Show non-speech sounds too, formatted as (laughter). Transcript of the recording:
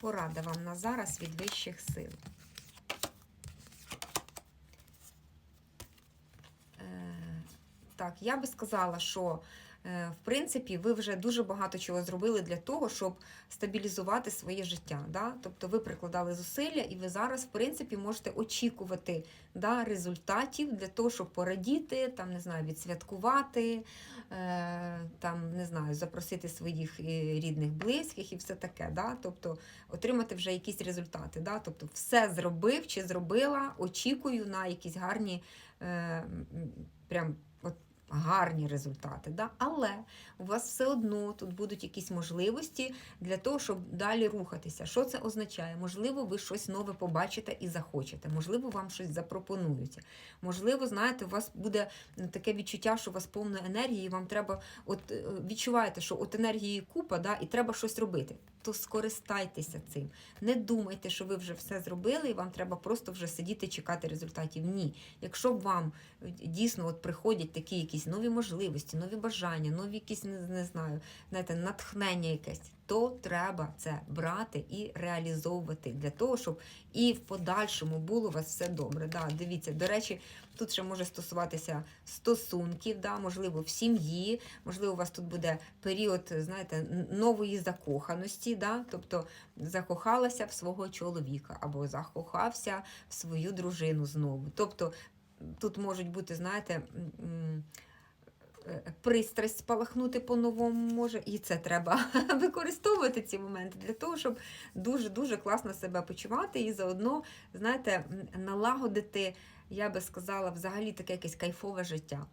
Порада вам на зараз від вищих сил. Е, Так, я би сказала, що в принципі ви вже дуже багато чого зробили для того, щоб стабілізувати своє життя. Да? Тобто ви прикладали зусилля, і ви зараз, в принципі, можете очікувати да, результатів для того, щоб порадіти, там, не знаю, відсвяткувати, е, там, не знаю, запросити своїх е, рідних, близьких і все таке. Да? Тобто отримати вже якісь результати. Да? Тобто все зробив чи зробила, очікую на якісь гарні, е, прям от, гарні результати. Да? Але у вас все одно тут будуть якісь можливості для того, щоб далі рухатися. Що це означає? Можливо, ви щось нове побачите і захочете, можливо, вам щось запропонують. Можливо, знаєте, у вас буде таке відчуття, що у вас повна енергії, і вам треба, от е, відчуваєте, що от енергії купа, да, і треба щось робити. То скористайтеся цим. Не думайте, що ви вже все зробили, і вам треба просто вже сидіти чекати результатів. Ні. Якщо вам е, дійсно от приходять такі якісь нові можливості, нові бажання, нові якісь не знаю, знаєте, натхнення якесь, то треба це брати і реалізовувати для того, щоб і в подальшому було у вас все добре. Да, дивіться, до речі, тут ще може стосуватися стосунків, да, можливо, в сім'ї, можливо, у вас тут буде період, знаєте, нової закоханості, да, тобто закохалася в свого чоловіка або закохався в свою дружину знову. Тобто тут можуть бути, знаєте, е, пристрасть спалахнути по-новому може, і це треба (laughs) використовувати ці моменти для того, щоб дуже-дуже класно себе почувати і заодно, знаєте, налагодити, я би сказала, взагалі таке якесь кайфове життя.